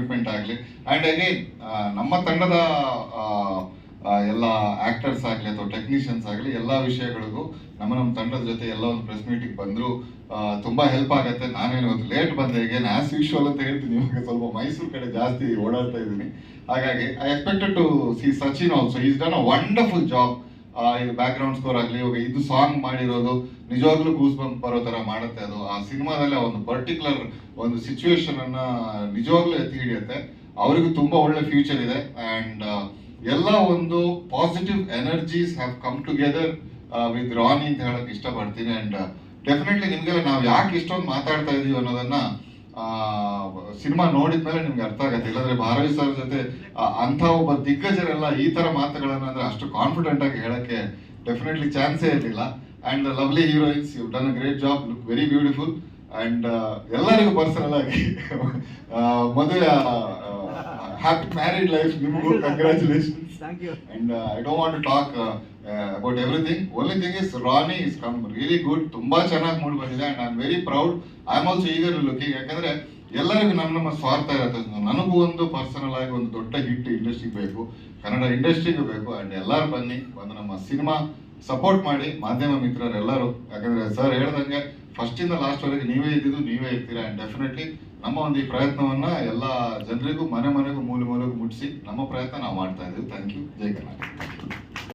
Commitment ಆಗಲಿ. And again ನಮ್ಮ ತಂಡದ ಎಲ್ಲ ಆಕ್ಟರ್ಸ್ ಆಗಲಿ ಅಥವಾ ಟೆಕ್ನಿಷಿಯನ್ಸ್ ಆಗಲಿ, ಎಲ್ಲ ವಿಷಯಗಳಿಗೂ ನಮ್ಮ ನಮ್ಮ ತಂಡದ ಜೊತೆ ಎಲ್ಲ ಒಂದು ಪ್ರೆಸ್ ಮೀಟಿಂಗ್ ಬಂದರೂ. ತುಂಬ ಹೆಲ್ಪ್ ಆಗುತ್ತೆ. ನಾನೇನು ಒಂದು ಲೇಟ್ ಬಂದೆ. ಈಗ ಆಸ್ ಯೂಶ್ವಲ್ ಅಂತ ಹೇಳ್ತೀನಿ ಇವಾಗ ಸ್ವಲ್ಪ ಮೈಸೂರು ಕಡೆ ಜಾಸ್ತಿ ಓಡಾಡ್ತಾ ಇದ್ದೀನಿ. ಹಾಗಾಗಿ I expected to see Sachin also is done a wonderful job background score ಆಗಲಿ, ಇವಾಗ ಇದು ಸಾಂಗ್ ಮಾಡಿರೋದು ನಿಜವಾಗ್ಲೂ ಗೂಸ್ ಬಂಪ್ ಬರೋ ಥರ ಮಾಡುತ್ತೆ ಅದು. ಆ ಸಿನಿಮಾದಲ್ಲಿ ಒಂದು ಪರ್ಟಿಕ್ಯುಲರ್ ಒಂದು ಸಿಚುವೇಶನ್ ಅನ್ನ ನಿಜವಾಗ್ಲೂ ಎತ್ತಿ ಹಿಡಿಯುತ್ತೆ. ಅವರಿಗೂ ತುಂಬಾ ಒಳ್ಳೆ ಫ್ಯೂಚರ್ ಇದೆ. ಅಂಡ್ ಎಲ್ಲ ಒಂದು positive energies have come together with Rani ಅಂತ ಹೇಳಕ್ ಇಷ್ಟಪಡ್ತೀನಿ. ಅಂಡ್ ಡೆಫಿನೆಟ್ಲಿ ನಿಮ್ಗೆಲ್ಲ ನಾವು ಯಾಕೆ ಇಷ್ಟೊಂದು ಮಾತಾಡ್ತಾ ಇದೀವಿ ಅನ್ನೋದನ್ನ ಸಿನಿಮಾ ನೋಡಿದ ಮೇಲೆ ನಿಮ್ಗೆ ಅರ್ಥ ಆಗತ್ತೆ. ಇಲ್ಲಾಂದ್ರೆ ಭಾರವಿ ಸರ್ ಜೊತೆ ಅಂಥ ಒಬ್ಬ ದಿಗ್ಗಜರೆಲ್ಲ ಈ ತರ ಮಾತುಗಳನ್ನ ಅಂದ್ರೆ ಅಷ್ಟು ಕಾನ್ಫಿಡೆಂಟ್ ಆಗಿ ಹೇಳಕ್ಕೆ ಡೆಫಿನೆಟ್ಲಿ ಚಾನ್ಸೇ ಇರಲಿಲ್ಲ. And lovely heroines you done a great job look very beautiful and ಎಲ್ಲರಿಗೂ ಪರ್ಸನಲ್ ಆಗಿ ಮದುವೆ ಹ್ಯಾಪಿ ಮ್ಯಾರಿಡ್ ಲೈಫ್ ನಿಮಗೂ congratulations and I don't want to talk about everything only thing is Rani is come really good ತುಂಬಾ ಚೆನ್ನಾಗಿ mood ಬಂದಿದೆ and I am very proud I am also eager looking ಯಾಕಂದ್ರೆ ಎಲ್ಲರಿಗೂ ನಮ್ಮ ನಮ್ಮ ಸ್ವಾರ್ಥ ಇರುತ್ತೆ. ನನಗೂ ಒಂದು ಪರ್ಸನಲ್ ಆಗಿ ಒಂದು ದೊಡ್ಡ ಹಿಟ್ ಇಂಡಸ್ಟ್ರಿಗೆ ಬೇಕು. ಕನ್ನಡ ಇಂಡಸ್ಟ್ರಿಗೂ ಬೇಕು. ಅಂಡ್ ಎಲ್ಲರೂ ಬನ್ನಿ, ಒಂದು ನಮ್ಮ ಸಿನಿಮಾ ಸಪೋರ್ಟ್ ಮಾಡಿ. ಮಾಧ್ಯಮ ಮಿತ್ರರೆಲ್ಲರೂ. ಯಾಕಂದ್ರೆ ಸರ್ ಹೇಳ್ದಂಗೆ ಫಸ್ಟ್ ಇಂದ ಲಾಸ್ಟ್ ವರೆಗೆ ನೀವೇ ಇದ್ದಿದ್ದು ನೀವೇ ಇರ್ತೀರಾ? ಅಂಡ್ ಡೆಫಿನೆಟ್ಲಿ ನಮ್ಮ ಒಂದು ಈ ಪ್ರಯತ್ನವನ್ನ ಎಲ್ಲ ಜನರಿಗೂ, ಮನೆ ಮನೆಗೂ, ಮೂಲೆ ಮೂಲೆಗೂ ಮುಟ್ಟಿಸಿ ನಮ್ಮ ಪ್ರಯತ್ನ ನಾವು ಮಾಡ್ತಾ ಇದ್ದೀವಿ. ಥ್ಯಾಂಕ್ ಯು ಜೈ ಕರ್ನಾಟಕ.